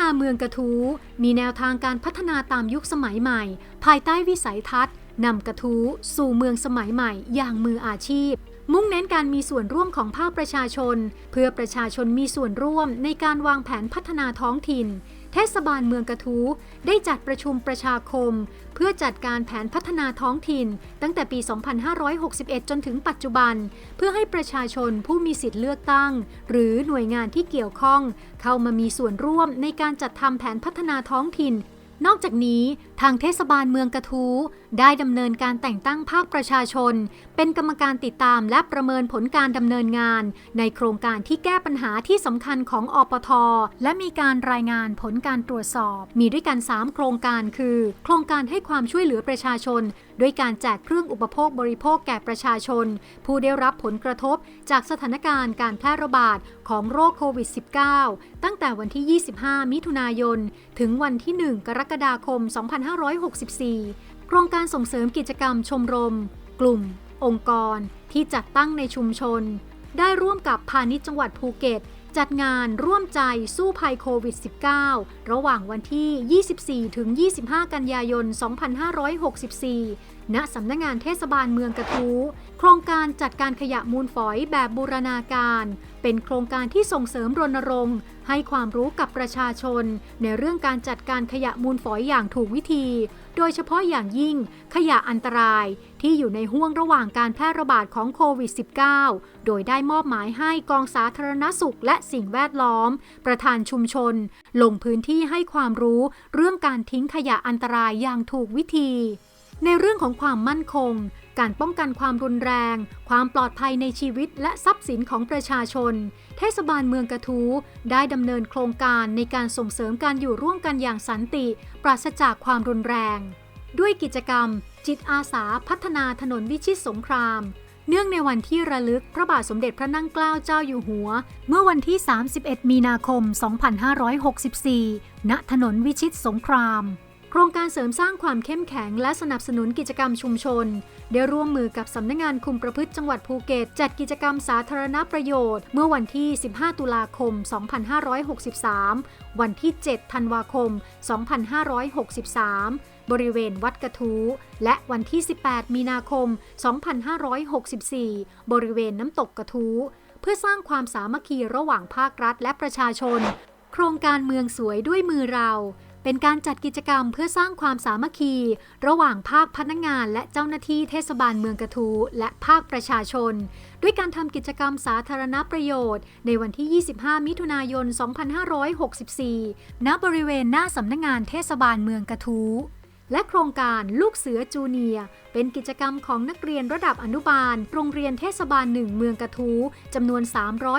นาเมืองกระทู้มีแนวทางการพัฒนาตามยุคสมัยใหม่ ภายใต้วิสัยทัศน์นำกระทู้สู่เมืองสมัยใหม่อย่างมืออาชีพ มุ่งเน้นการมีส่วนร่วมของภาคประชาชน เพื่อประชาชนมีส่วนร่วมในการวางแผนพัฒนาท้องถิ่น เทศบาลเมืองกระทู้ได้จัดประชุมประชาคม เพื่อจัดการแผนพัฒนาท้องถิ่น ตั้งแต่ปี 2561 จนถึงปัจจุบัน เพื่อให้ประชาชนผู้มีสิทธิ์เลือกตั้ง หรือหน่วยงานที่เกี่ยวข้อง เข้ามามีส่วนร่วมในการจัดทำแผนพัฒนาท้องถิ่นนอกจากนี้ ทางเทศบาลเมืองกระทู้ได้ดำเนินการแต่งตั้งภาคประชาชน เป็นกรรมการติดตามและประเมินผลการดำเนินงาน ในโครงการที่แก้ปัญหาที่สำคัญของอปท และมีการรายงานผลการตรวจสอบ มีด้วยกัน 3 โครงการคือ โครงการให้ความช่วยเหลือประชาชน ด้วยการแจกเครื่องอุปโภคบริโภคแก่ประชาชน ผู้ได้รับผลกระทบจากสถานการณ์การแพร่ระบาดของโรคโควิด -19 ตั้งแต่วันที่ 25 มิถุนายน ถึงวันที่ 1 กรกฎาคม 2 5 2564 โครงการส่งเสริมกิจกรรมชมรม กลุ่ม องค์กร ที่จัดตั้งในชุมชน ได้ร่วมกับพาณิชย์จังหวัดภูเก็ต จัดงานร่วมใจสู้ภัยโควิด -19 ระหว่างวันที่ 24 ถึง 25 กันยายน 2564 ณ สำนักงงานเทศบาลเมืองกระทู้ โครงการจัดการขยะมูลฝอยแบบบูรณาการ เป็นโครงการที่ส่งเสริมรณรงค์ ให้ความรู้กับประชาชน ในเรื่องการจัดการขยะมูลฝอยอย่างถูกวิธี โดยเฉพาะอย่างยิ่งขยะอันตรายที่อยู่ในห่วงระหว่างการแพร่ระบาดของโควิด -19 โดยได้มอบหมายให้กองสาธารณสุขและสิ่งแวดล้อม ประธานชุมชน ลงพื้นที่ให้ความรู้เรื่องการทิ้งขยะอันตรายอย่างถูกวิธีในเรื่องของความมั่นคง การป้องกันความรุนแรง ความปลอดภัยในชีวิตและทรัพย์สินของประชาชน เทศบาลเมืองกระทู้ได้ดำเนินโครงการในการส่งเสริมการอยู่ร่วมกันอย่างสันติ ปราศจากความรุนแรง ด้วยกิจกรรม จิตอาสาพัฒนาถนนวิชิตสงคราม เนื่องในวันที่ระลึกพระบาทสมเด็จพระนั่งเกล้าเจ้าอยู่หัว เมื่อวันที่ 31 มีนาคม 2564 ณ ถนนวิชิตสงคราม โครงการเสริมสร้างความเข้มแข็งและสนับสนุนกิจกรรมชุมชน ได้ร่วมมือกับสำนักงงานคุมประพฤติจังหวัดภูเก็ต จัดกิจกรรมสาธารณประโยชน์ เมื่อวันที่ 15 ตุลาคม 2563 วันที่ 7 ธันวาคม 2563 บริเวณวัดกระทู้และวันที่ 18 มีนาคม 2564 บริเวณน้ำตกกระทู้เพื่อสร้างความสามัคคีระหว่างภาครัฐและประชาชน โครงการเมืองสวยด้วยมือเรา เป็นการจัดกิจกรรมเพื่อสร้างความสามัคคี ระหว่างภาคพนักงานและเจ้าหน้าที่เทศบาลเมืองกระทู และภาคประชาชน ด้วยการทำกิจกรรมสาธารณประโยชน์ ในวันที่ 25 มิถุนายน 2564 ณ บริเวณหน้าสำนักงานเทศบาลเมืองกระทู และโครงการลูกเสือจูเนียเป็นกิจกรรมของนักเรียนระดับอนุบาล โรงเรียนเทศบาลหนึ่งเมืองกระทูจำนวน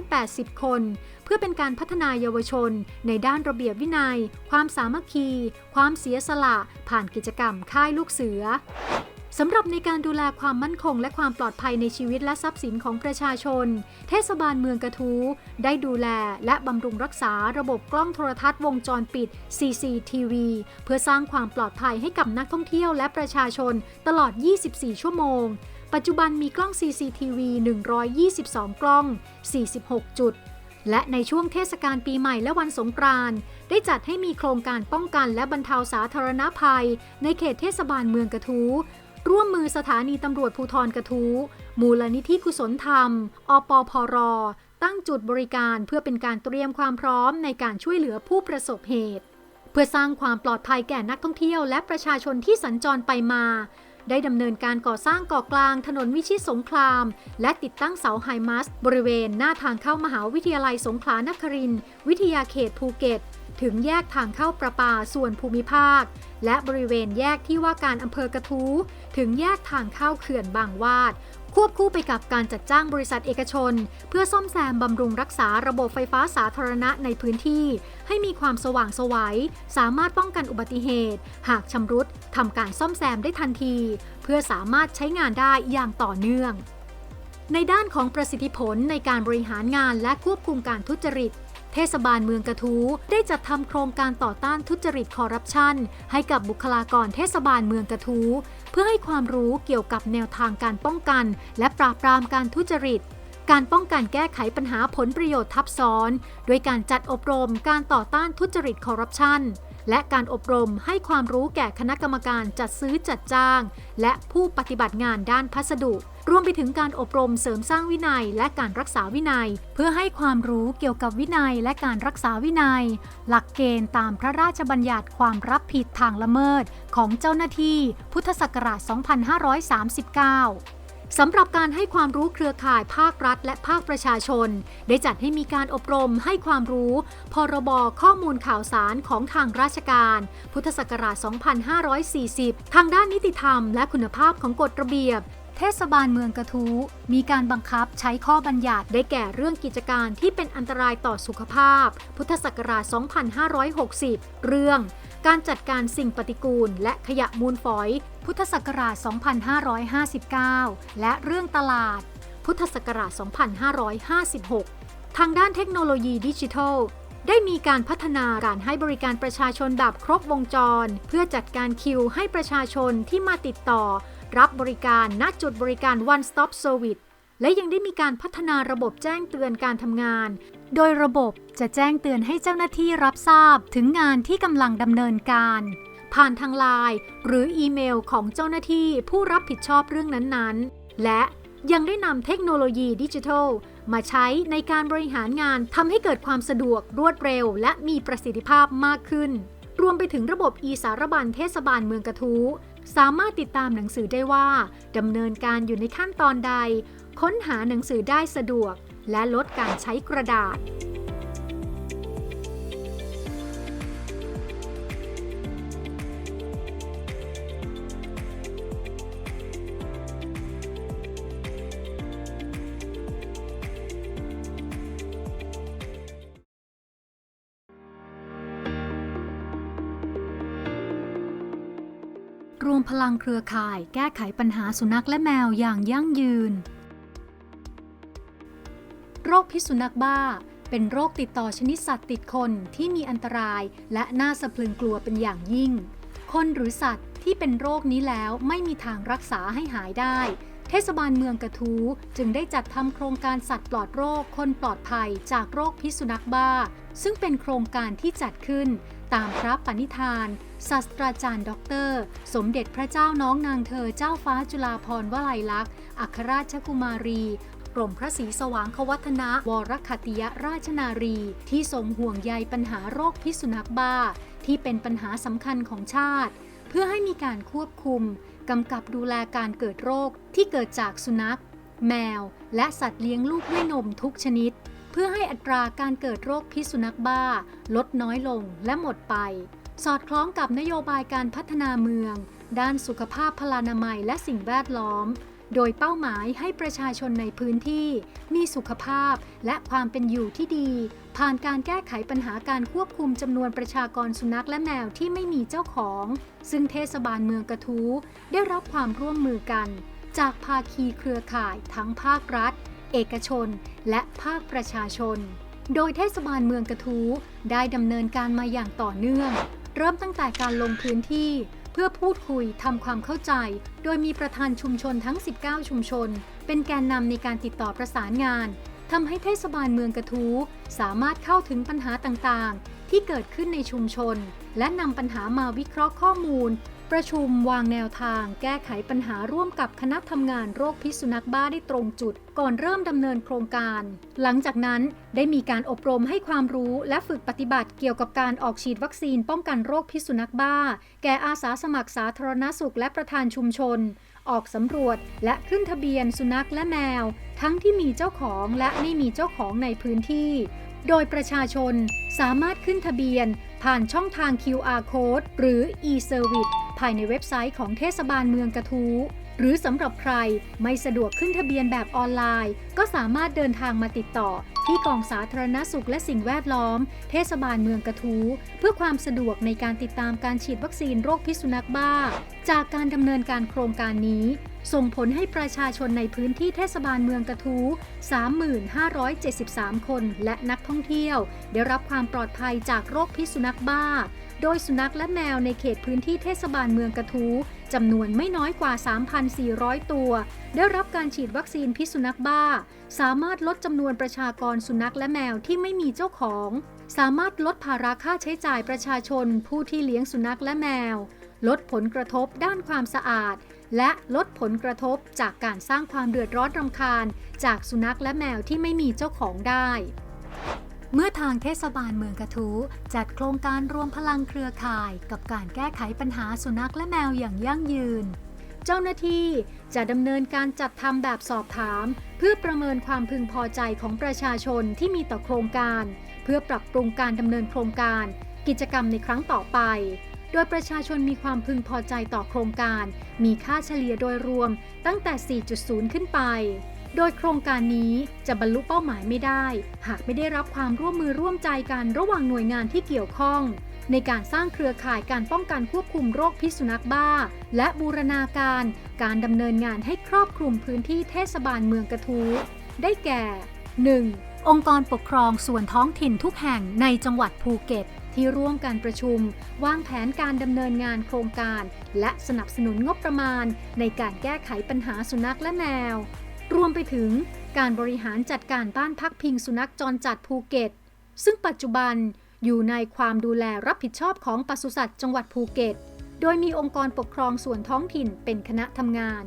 380 คน เพื่อเป็นการพัฒนายาวชน ในด้านระเบียบวินัย ความสามัคคี ความเสียสละ ผ่านกิจกรรมค่ายลูกเสือ สำหรับในการดูแลความมั่นคงและความปลอดภัยในชีวิตและทรัพย์สินของประชาชน เทศบาลเมืองกระทู้ได้ดูแลและบำรุงรักษาระบบกล้องโทรทัศน์วงจรปิด CCTV เพื่อสร้างความปลอดภัยให้กับนักท่องเที่ยวและประชาชนตลอด 24 ชั่วโมง ปัจจุบันมีกล้อง CCTV 122 กล้อง 46 จุดและในช่วงเทศกาลปีใหม่และวันสงกรานต์ได้จัดให้มีโครงการป้องกันและบรรเทาสาธารณภัย ในเขตเทศบาลเมืองกระทู้ ร่วมมือสถานีตำรวจภูธรกระทู้ มูลนิธิกุศลธรรม อปพรตั้งจุดบริการเพื่อเป็นการเตรียมความพร้อมในการช่วยเหลือผู้ประสบเหตุ เพื่อสร้างความปลอดภัยแก่นักท่องเที่ยวและประชาชนที่สัญจรไปมา ได้ดำเนินการก่อสร้างเกาะกลางถนนวิชิตสงคราม และติดตั้งเสาไฮมัส บริเวณหน้าทางเข้ามหาวิทยาลัยสงขลานครินทร์วิทยาเขตภูเก็ต ถึงแยกทางเข้าประปาส่วนภูมิภาค และบริเวณแยกที่ว่าการอำเภอกระทู้ถึงแยกทางเข้าเขื่อนบางวาด ควบคู่ไปกับการจัดจ้างบริษัทเอกชน เพื่อซ่อมแซมบำรุงรักษาระบบไฟฟ้าสาธารณะในพื้นที่ ให้มีความสว่างสวยัยสามารถป้องกันอุบัติเหตุ หากชำรุดทำการซ่อมแซมได้ทันที เพื่อสามารถใช้งานได้อย่างต่อเนื่องในด้านของประสิทธิผลในการบริหารงานและควบคุมการทุจริต เทศบาลเมืองกระทู้ได้จัดทำโครงการต่อต้านทุจริตคอร์รัปชัน ให้กับบุคลากรเทศบาลเมืองกระทู้เพื่อให้ความรู้เกี่ยวกับแนวทางการป้องกัน และปราบปรามการทุจริต การป้องกันแก้ไขปัญหาผลประโยชน์ทับซ้อน โดยการจัดอบรมการต่อต้านทุจริตคอร์รัปชันและการอบรมให้ความรู้แก่คณะกรรมการจัดซื้อจัดจ้าง และผู้ปฏิบัติงานด้านพัสดุ รวมไปถึงการอบรมเสริมสร้างวินัยและการรักษาวินัย เพื่อให้ความรู้เกี่ยวกับวินัยและการรักษาวินัย หลักเกณฑ์ตามพระราชบัญญัติความรับผิดทางละเมิด ของเจ้าหน้าที่ พุทธศักราช 2539สำหรับการให้ความรู้เครือข่ายภาครัฐและภาคประชาชน ได้จัดให้มีการอบรมให้ความรู้ พรบข้อมูลข่าวสารของทางราชการ พุทธศักราช 2540 ทางด้านนิติธรรมและคุณภาพของกฎระเบียบ เทศบาลเมืองกระทู้มีการบังคับใช้ข้อบัญญัติได้แก่เรื่องกิจการที่เป็นอันตรายต่อสุขภาพ พุทธศักราช 2560 เรื่องการจัดการสิ่งปฏิกูลและขยะมูลฝอย พุทธศักราช 2559 และเรื่องตลาด พุทธศักราช 2556 ทางด้านเทคโนโลยีดิจิทัลได้มีการพัฒนาการให้บริการประชาชนแบบครบวงจร เพื่อจัดการคิวให้ประชาชนที่มาติดต่อ รับบริการณจุดบริการ One Stop Service และยังได้มีการพัฒนาระบบแจ้งเตือนการทำงาน โดยระบบจะแจ้งเตือนให้เจ้าหน้าที่รับทราบถึงงานที่กำลังดำเนินการ ผ่านทางไลน์หรืออีเมลของเจ้าหน้าที่ผู้รับผิดชอบเรื่องนั้นๆ และยังได้นำเทคโนโลยีดิจิทัล มาใช้ในการบริหารงานทำให้เกิดความสะดวกรวดเร็ว และมีประสิทธิภาพมากขึ้น รวมไปถึงระบบอีสารบันเทศบาลเมืองกระทู้ สามารถติดตามหนังสือได้ว่าดำเนินการอยู่ในขั้นตอนใด ค้นหาหนังสือได้สะดวก และลดการใช้กระดาษ พลังเครือข่ายแก้ไขปัญหาสุนัขและแมวอย่างยั่งยืน โรคพิษสุนัขบ้า เป็นโรคติดต่อชนิดสัตว์ติดคนที่มีอันตรายและน่าสะพรึงกลัวเป็นอย่างยิ่ง คนหรือสัตว์ที่เป็นโรคนี้แล้วไม่มีทางรักษาให้หายได้ เทศบาลเมืองกระทู้จึงได้จัดทำโครงการสัตว์ปลอดโรคคนปลอดภัยจากโรคพิษสุนัขบ้า ซึ่งเป็นโครงการที่จัดขึ้นตามพระปณิธาน ศาสตราจารย์ด็อกเตอร์ สมเด็จพระเจ้าน้องนางเธอเจ้าฟ้าจุฬาภรณ์วลัยลักษณ์ อัครราชกุมารีกรมพระศรีสว่างควัฒนะ วรคติยราชนารี ที่ทรงห่วงใยปัญหาโรคพิษสุนัขบ้า ที่เป็นปัญหาสำคัญของชาติ เพื่อให้มีการควบคุมกำกับดูแลการเกิดโรคที่เกิดจากสุนัข แมว และสัตว์เลี้ยงลูกด้วยนมทุกชนิด เพื่อให้อัตราการเกิดโรคพิษสุนัขบ้า ลดน้อยลงและหมดไป สอดคล้องกับนโยบายการพัฒนาเมือง ด้านสุขภาพพลานามัยและสิ่งแวดล้อม โดยเป้าหมายให้ประชาชนในพื้นที่ มีสุขภาพและความเป็นอยู่ที่ดี ผ่านการแก้ไขปัญหาการควบคุมจำนวนประชากรสุนัขและแมวที่ไม่มีเจ้าของ ซึ่งเทศบาลเมืองกระทู้ได้รับความร่วมมือกัน จากภาคีเครือข่ายทั้งภาครัฐ เอกชน และภาคประชาชนโดยเทศบาลเมืองกระทู้ได้ดำเนินการมาอย่างต่อเนื่อง เริ่มตั้งแต่การลงพื้นที่ เพื่อพูดคุยทำความเข้าใจ โดยมีประธานชุมชนทั้ง 19 ชุมชน เป็นแกนนำในการติดต่อประสานงานทำให้เทศบาลเมืองกระทู้สามารถเข้าถึงปัญหาต่างๆ ที่เกิดขึ้นในชุมชน และนำปัญหามาวิเคราะห์ข้อมูล ประชุมวางแนวทางแก้ไขปัญหาร่วมกับคณะทำงานโรคพิษสุนัขบ้าได้ตรงจุด ก่อนเริ่มดำเนินโครงการ หลังจากนั้นได้มีการอบรมให้ความรู้และฝึกปฏิบัติเกี่ยวกับการออกฉีดวัคซีนป้องกันโรคพิษสุนัขบ้า แก่อาสาสมัครสาธารณสุขและประธานชุมชน ออกสำรวจและขึ้นทะเบียนสุนัขและแมว ทั้งที่มีเจ้าของและไม่มีเจ้าของในพื้นที่ โดยประชาชนสามารถขึ้นทะเบียน ผ่านช่องทาง QR code หรือ e-service ภายในเว็บไซต์ของเทศบาลเมืองกระทู้หรือสำหรับใครไม่สะดวกขึ้นทะเบียนแบบออนไลน์ ก็สามารถเดินทางมาติดต่อ ที่กองสาธารณสุขและสิ่งแวดล้อม เทศบาลเมืองกระทู้เพื่อความสะดวกในการติดตามการฉีดวัคซีนโรคพิษสุนัขบ้า จากการดำเนินการโครงการนี้ ส่งผลให้ประชาชนในพื้นที่เทศบาลเมืองกระทู้3573 คนและนักท่องเที่ยว ได้รับความปลอดภัยจากโรคพิษสุนัขบ้า โดยสุนัขและแมวในเขตพื้นที่เทศบาลเมืองกระทู้จำนวนไม่น้อยกว่า 3,400 ตัว ได้รับการฉีดวัคซีนพิษสุนัขบ้าสามารถลดจำนวนประชากรสุนัขและแมวที่ไม่มีเจ้าของ สามารถลดภาระค่าใช้จ่ายประชาชน ผู้ที่เลี้ยงสุนัขและแมว ลดผลกระทบด้านความสะอาด และลดผลกระทบจากการสร้างความเดือดร้อนรำคาญ จากสุนัขและแมวที่ไม่มีเจ้าของได้เมื่อทางเทศบาลเมืองกระทูจัดโครงการรวมพลังเครือข่าย กับการแก้ไขปัญหาสุนัขและแมวอย่างยั่งยืน เจ้าหน้าที่จะดำเนินการจัดทำแบบสอบถาม เพื่อประเมินความพึงพอใจของประชาชนที่มีต่อโครงการ เพื่อปรับปรุงการดำเนินโครงการ กิจกรรมในครั้งต่อไป โดยประชาชนมีความพึงพอใจต่อโครงการ มีค่าเฉลี่ยโดยรวมตั้งแต่ 4.0 ขึ้นไป โดยโครงการนี้จะบรรลุเป้าหมายไม่ได้ หากไม่ได้รับความร่วมมือร่วมใจกันระหว่างหน่วยงานที่เกี่ยวข้อง ในการสร้างเครือข่ายการป้องกันควบคุมโรคพิษสุนัขบ้า และบูรณาการ การดำเนินงานให้ครอบคลุมพื้นที่เทศบาลเมืองกระทู้ได้แก่ 1. องค์กรปกครองส่วนท้องถิ่นทุกแห่งในจังหวัดภูเก็ต ที่ร่วมการประชุม วางแผนการดำเนินงานโครงการ และสนับสนุนงบประมาณ ในการแก้ไขปัญหาสุนัขและแมว รวมไปถึงการบริหารจัดการบ้านพักพิงสุนัขจรจัดภูเก็ต ซึ่งปัจจุบัน อยู่ในความดูแลรับผิดชอบของปศุสัตว์จังหวัดภูเก็ต โดยมีองค์กรปกครองส่วนท้องถิ่นเป็นคณะทำงาน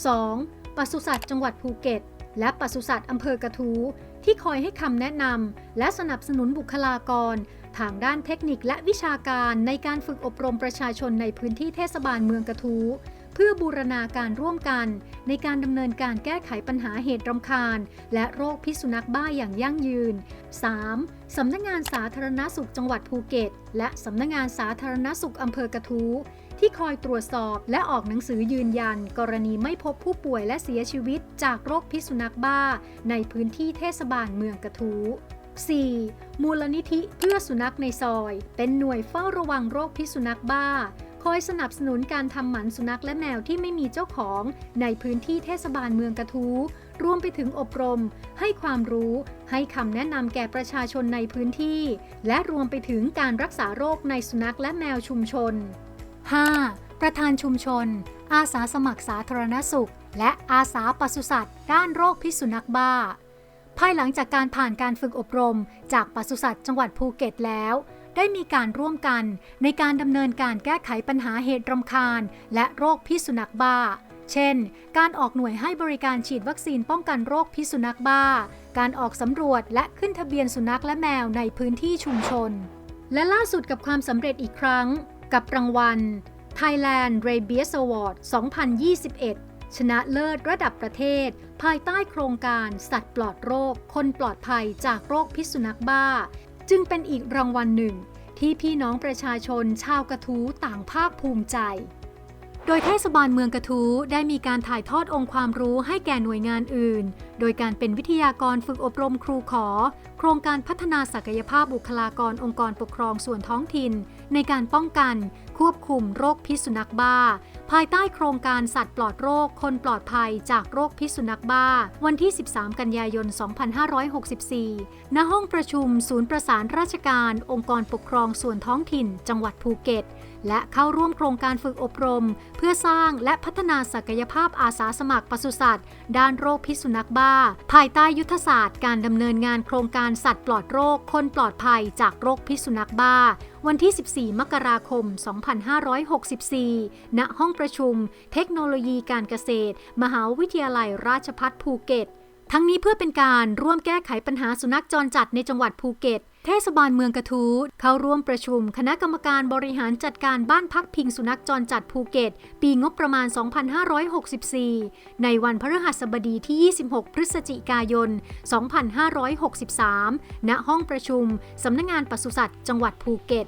2. ปศุสัตว์จังหวัดภูเก็ต และปศุสัตว์อำเภอกระทู้ที่คอยให้คำแนะนำและสนับสนุนบุคลากร ทางด้านเทคนิคและวิชาการในการฝึกอบรมประชาชนในพื้นที่เทศบาลเมืองกระทู้ เพื่อบูรณาการร่วมกัน ในการดำเนินการแก้ไขปัญหาเหตุรำคาญ และโรคพิษสุนัขบ้าอย่างยั่งยืน 3. สำนักงงานสาธารณสุขจังหวัดภูเก็ต และสำนักงงานสาธารณสุขอำเภอกระทู้ที่คอยตรวจสอบและออกหนังสือยืนยัน กรณีไม่พบผู้ป่วยและเสียชีวิตจากโรคพิษสุนัขบ้า ในพื้นที่เทศบาลเมืองกระทู้ 4. มูลนิธิเพื่อสุนัขในซอย เป็นหน่วยเฝ้าระวังโรคพิษสุนัขบ้า อยสนับสนุนการทำหมันสุนัขและแมวที่ไม่มีเจ้าของในพื้นที่เทศบาลเมืองกระทู้รวมไปถึงอบรม ให้ความรู้ ให้คำแนะนำแก่ประชาชนในพื้นที่ และรวมไปถึงการรักษาโรคในสุนัขและแมวชุมชน 5. ประธานชุมชน อาสาสมัครสาธารณสุข และอาสาปศุสัตว์ ด้านโรคพิษสุนัขบ้า ภายหลังจากการผ่านการฝึกอบรม จากปศุสัตว์จังหวัดภูเก็ตแล้ว ได้มีการร่วมกันในการดำเนินการแก้ไขปัญหาเหตุรำคาญ และโรคพิษสุนัขบ้า เช่น การออกหน่วยให้บริการฉีดวัคซีนป้องกันโรคพิษสุนัขบ้า การออกสำรวจและขึ้นทะเบียนสุนัขและแมวในพื้นที่ชุมชน และล่าสุดกับความสำเร็จอีกครั้ง กับรางวัล Thailand Rabies Award 2021ชนะเลิศระดับประเทศ ภายใต้โครงการสัตว์ปลอดโรค คนปลอดภัยจากโรคพิษสุนัขบ้า จึงเป็นอีกรางวัลหนึ่ง ที่พี่น้องประชาชนชาวกระทู้ต่างภาคภูมิใจ โดยเทศบาลเมืองกระทู้ได้มีการถ่ายทอดองค์ความรู้ให้แก่หน่วยงานอื่น โดยการเป็นวิทยากรฝึกอบรมครูขอ โครงการพัฒนาศักยภาพบุคลากรองค์กรปกครองส่วนท้องถิ่น ในการป้องกัน ควบคุมโรคพิษสุนัขบ้า ภายใต้โครงการสัตว์ปลอดโรค คนปลอดภัยจากโรคพิษสุนัขบ้า วันที่ 13 กันยายน 2564 ณ ห้องประชุมศูนย์ประสานราชการ องค์กรปกครองส่วนท้องถิ่น จังหวัดภูเก็ต และเข้าร่วมโครงการฝึกอบรม เพื่อสร้างและพัฒนาศักยภาพอาสาสมัครปศุสัตว์ ด้านโรคพิษสุนัขบ้า ภายใต้ยุทธศาสตร์การดำเนินงานโครงการสัตว์ปลอดโรค คนปลอดภัยจากโรคพิษสุนัขบ้า วันที่ 14 มกราคม 2564 ณ ห้องประชุม เทคโนโลยีการเกษตร มหาวิทยาลัยราชพัฒภูเก็ต ทั้งนี้เพื่อเป็นการร่วมแก้ไขปัญหาสุนัขจรจัดในจังหวัดภูเก็ต เทศบาลเมืองกระทู้เข้าร่วมประชุม คณะกรรมการบริหารจัดการบ้านพักพิงสุนัขจรจัดภูเก็ต ปีงบประมาณ 2564 ในวันพฤหัสบดีที่ 26 พฤศจิกายน 2563 ณ ห้องประชุม สำนักงงานปศุสัตว์จังหวัดภูเก็ต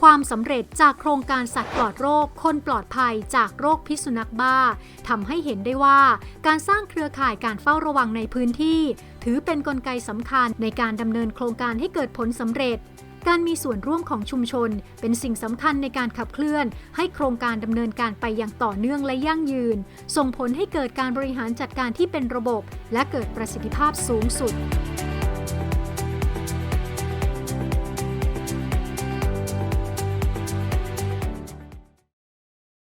ความสำเร็จจากโครงการสัตว์ปลอดโรค คนปลอดภัยจากโรคพิษสุนัขบ้าทำให้เห็นได้ว่าการสร้างเครือข่ายการเฝ้าระวังในพื้นที่ ถือเป็นนกลไกสำคัญในการดำเนินโครงการให้เกิดผลสำเร็จการมีส่วนร่วมของชุมชน เป็นสิ่งสำคัญในการขับเคลื่อน ให้โครงการดำเนินการไปอย่างต่อเนื่องและยั่งยืน ส่งผลให้เกิดการบริหารจัดการที่เป็นระบบ และเกิดประสิทธิภาพสูงสุด